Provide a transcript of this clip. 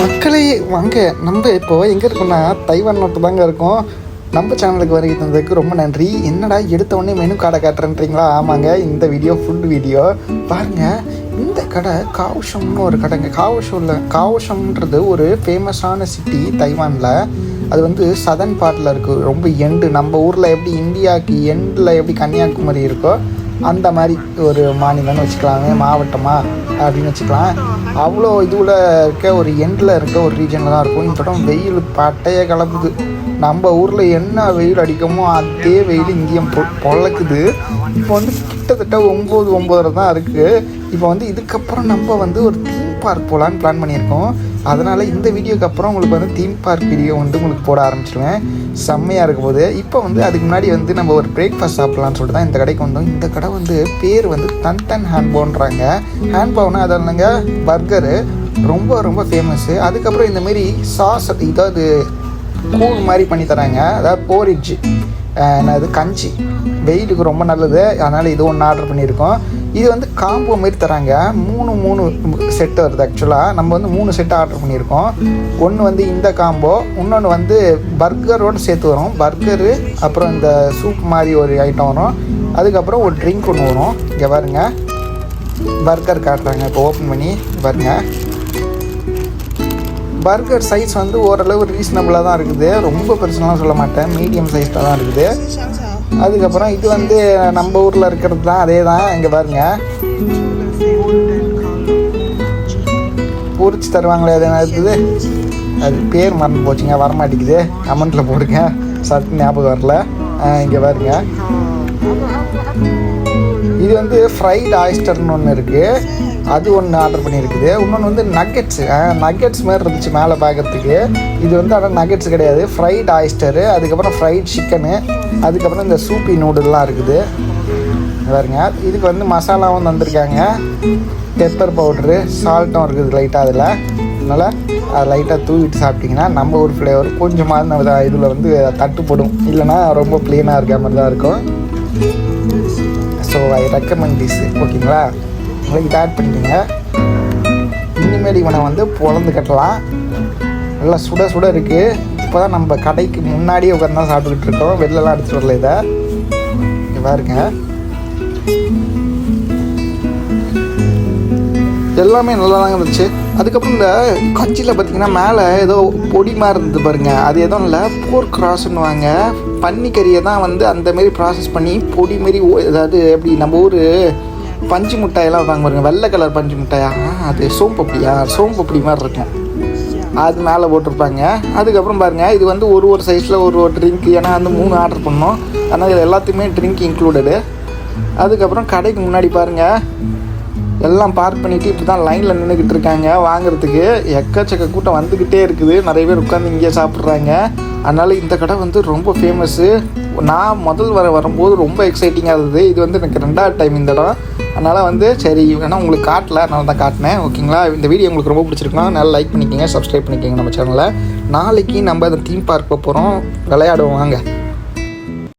மக்களே வாங்க நம்ம இப்போ எங்கே இருக்கோம்னா தைவான் நாட்டு தாங்க இருக்கோம். நம்ம சேனலுக்கு வருகை தந்ததுக்கு ரொம்ப நன்றி. என்னடா எடுத்த உடனே மெனு கடை காட்டுறேன்றீங்களா? ஆமாங்க இந்த வீடியோ ஃபுட் வீடியோ பாருங்க இந்த கடை காவுஷம்னு ஒரு கடைங்க. காவுஷம்ல காவுஷம்ன்றது ஒரு ஃபேமஸான சிட்டி தைவானில். அது வந்து சதன் பார்ட்டில் இருக்குது ரொம்ப எண்டு நம்ம ஊரில் எப்படி இந்தியாவுக்கு எண்டில் எப்படி கன்னியாகுமரி இருக்கோ அந்த மாதிரி ஒரு மாநிலம்னு வச்சுக்கலாமே மாவட்டமாக அப்படின்னு வச்சுக்கலாம். அவ்வளோ இதுவில் இருக்க ஒரு எண்டில் இருக்க ஒரு ரீஜனில் தான் இருக்கும். இந்த இடம் வெயில் பட்டைய கலப்புது நம்ம ஊரில் என்ன வெயில் அடிக்கமோ அதே வெயில் இங்கேயும் பொ பொழக்குது. இப்போ வந்து கிட்டத்தட்ட ஒம்பது ஒம்பதரை தான் இருக்குது இப்போ வந்து இதுக்கப்புறம் நம்ம வந்து ஒரு தீம் பார்க் போகலான்னு பிளான் பண்ணியிருக்கோம். அதனால் இந்த வீடியோக்கு அப்புறம் உங்களுக்கு வந்து தீம் பார்க் வீடியோ வந்து உங்களுக்கு போட ஆரம்பிச்சிருவேன். செம்மையாக இருக்கும் போது. இப்போ வந்து அதுக்கு முன்னாடி வந்து நம்ம ஒரு பிரேக்ஃபாஸ்ட் சாப்பிட்லான்னு சொல்லிட்டு தான் இந்த கடைக்கு வந்தோம். இந்த கடை வந்து பேர் வந்து தன் தன் ஹேண்ட்போன்றாங்க ஹேண்ட்போனா அது இல்லைங்க பர்கரு ரொம்ப ரொம்ப ஃபேமஸ்ஸு அதுக்கப்புறம் இந்த மாதிரி சாஸ் இதாவது கூழ் மாதிரி பண்ணி தராங்க. அதாவது போரிட்ஜ் என்னது கஞ்சி. வெயிலுக்கு ரொம்ப நல்லது. அதனால் இது ஒன்று ஆர்டர் பண்ணியிருக்கோம். இது வந்து காம்போ மாரி தராங்க. மூணு மூணு செட்டு வருது ஆக்சுவலாக நம்ம வந்து மூணு செட்டு ஆர்டர் பண்ணியிருக்கோம். ஒன்று வந்து இந்த காம்போ இன்னொன்று வந்து பர்கரோடு சேர்த்து வரும். பர்கரு அப்புறம் இந்த சூப் மாதிரி ஒரு ஐட்டம் வரும். அதுக்கப்புறம் ஒரு ட்ரிங்க் ஒன்று வரும். இங்கே பாருங்க. பர்கர் காட்டுறாங்க. இப்போ ஓப்பன் பண்ணி பாருங்க. பர்கர் சைஸ் வந்து ஓரளவு ரீசனபிளாக தான் இருக்குது. ரொம்ப பெருசுலாம் சொல்ல மாட்டேன். மீடியம் சைஸில் தான் இருக்குது. அதுக்கப்புறம் இது வந்து நம்ம ஊரில் இருக்கிறது தான் அதே தான் இங்கே பாருங்க. பொரிச்சு தருவாங்களே அது என்ன இருக்குது? அது பேர் மறந்து போச்சுங்க வரமாட்டேங்குது. கமெண்ட்டில் போடுங்க. சட்டு ஞாபகம் வரல. இங்கே பாருங்க. இது வந்து ஃப்ரைட் ஆயிஸ்டர்னு ஒன்று இருக்குது அது ஒன்று ஆர்டர் பண்ணியிருக்குது. இன்னொன்று வந்து நக்கெட்ஸு நக்கெட்ஸ் மாதிரி இருந்துச்சு மேலே பார்க்கறதுக்கு இது வந்து ஆனால் நக்கெட்ஸ் கிடையாது. ஃப்ரைட் ஆயிஸ்டரு அதுக்கப்புறம் ஃப்ரைட் சிக்கனு அதுக்கப்புறம் இந்த சூப்பி நூடுல்லாம் இருக்குது. பாருங்க. இதுக்கு வந்து மசாலாவும் தந்திருக்காங்க. பெப்பர் பவுட்ரு சால்ட்டும் இருக்குது லைட்டாக அதில். அதனால் அது லைட்டாக தூவிட்டு சாப்பிட்டிங்கன்னா நம்ம ஒரு ஃப்ளேவர் கொஞ்சமாக இதில் வந்து தட்டுப்படும். இல்லைன்னா ரொம்ப ப்ளெயினாக இருக்க மாதிரி தான் இருக்கும். ஸோ ஐ ரெக்கமெண்ட் திஸ் ஓகேங்களா உங்களுக்கு இதை ஆட் பண்ணிக்கோங்க. இனிமேல் இவனை வந்து பொழந்து கட்டலாம். நல்லா சுட சுட இருக்குது இப்போ தான் நம்ம கடைக்கு முன்னாடியே உட்காந்து தான் சாப்பிட்டுக்கிட்டு இருக்கோம். வெளிலலாம் எடுத்துகிட்டு வரல இதை. இதாக பாருங்க. எல்லாமே நல்லா தாங்க இருந்துச்சு. அதுக்கப்புறம் இந்த கஞ்சியில் பார்த்தீங்கன்னா மேலே ஏதோ பொடி மாதிரி இருந்தது பாருங்க. அது எதுவும் இல்லை போர் கிராஸ்ன்னுவாங்க பன்னிக்கறியை தான் வந்து அந்த மாரி ப்ராசஸ் பண்ணி பொடி மாரி ஓ- அதாவது எப்படி நம்ம ஊர் பஞ்சு மிட்டாயெல்லாம் வாங்க பாருங்க. வெள்ளை கலர் பஞ்சு மிட்டாயா? சோம்பு அது சோம்பப்படியா சோம்பப்படி மாதிரி இருக்கும். அது மேலே போட்டிருப்பாங்க. அதுக்கப்புறம் பாருங்கள் இது வந்து ஒரு ஒரு சைஸில் ஒரு ஒரு ட்ரிங்க் ஏன்னா வந்து மூணு ஆர்டர் பண்ணோம். ஆனால் இது எல்லாத்தையுமே ட்ரிங்க் இன்க்ளூடடு அதுக்கப்புறம் கடைக்கு முன்னாடி பாருங்கள் எல்லாம் பார்க் பண்ணிவிட்டு இப்படி தான் லைனில் நின்றுக்கிட்டு இருக்காங்க. வாங்குறதுக்கு எக்கச்சக்க கூட்டம் வந்துக்கிட்டே இருக்குது. நிறைய பேர் உட்காந்து இங்கே சாப்பிட்றாங்க. அதனால் இந்த கடை வந்து ரொம்ப ஃபேமஸ்ஸு நான் முதல் வர வரும்போது ரொம்ப எக்ஸைட்டிங்காக இருந்தது. இது வந்து எனக்கு ரெண்டாவது டைம் இந்த இடம். அதனால் வந்து சரி வேணால் உங்களுக்கு காட்டல. அதனால தான் காட்டினேன். ஓகேங்களா இந்த வீடியோ உங்களுக்கு ரொம்ப பிடிச்சிருக்கலாம் நல்லா லைக் பண்ணிக்கோங்க சப்ஸ்கிரைப் பண்ணிக்கோங்க நம்ம சேனலில் நாளைக்கு நம்ம அந்த தீம் பார்க் போகிறோம் விளையாடுவோம் வாங்க.